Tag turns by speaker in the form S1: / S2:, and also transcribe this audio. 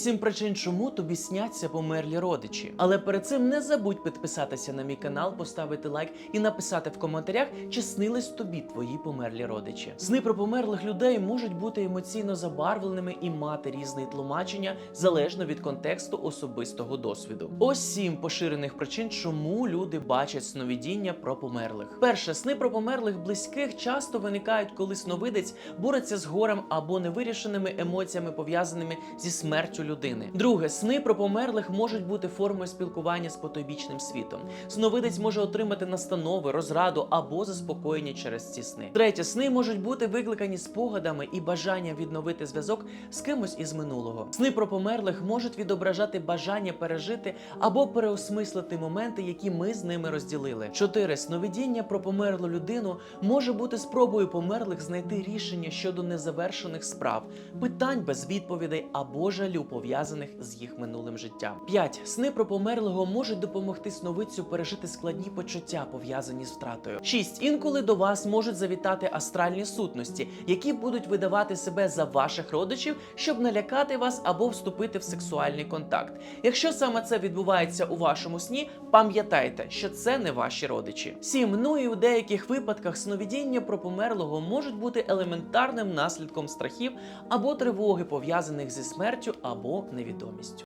S1: Сім причин, чому тобі сняться померлі родичі. Але перед цим не забудь підписатися на мій канал, поставити лайк і написати в коментарях, чи снились тобі твої померлі родичі. Сни про померлих людей можуть бути емоційно забарвленими і мати різне тлумачення залежно від контексту особистого досвіду. Ось сім поширених причин, чому люди бачать сновидіння про померлих. Перше, сни про померлих близьких часто виникають, коли сновидець бореться з горем або невирішеними емоціями, пов'язаними зі смертю людини. Друге, сни про померлих можуть бути формою спілкування з потойбічним світом. Сновидець може отримати настанови, розраду або заспокоєння через ці сни. Третє, сни можуть бути викликані спогадами і бажанням відновити зв'язок з кимось із минулого. Сни про померлих можуть відображати бажання пережити або переосмислити моменти, які ми з ними розділили. Чотири сновидіння про померлу людину може бути спробою померлих знайти рішення щодо незавершених справ, питань без відповідей або жалю пов'язаних з їх минулим життям. 5. Сни про померлого можуть допомогти сновидцю пережити складні почуття, пов'язані з втратою. 6. Інколи до вас можуть завітати астральні сутності, які будуть видавати себе за ваших родичів, щоб налякати вас або вступити в сексуальний контакт. Якщо саме це відбувається у вашому сні, пам'ятайте, що це не ваші родичі. 7. Ну і у деяких випадках сновидіння про померлого можуть бути елементарним наслідком страхів або тривоги, пов'язаних зі смертю або невідомістю.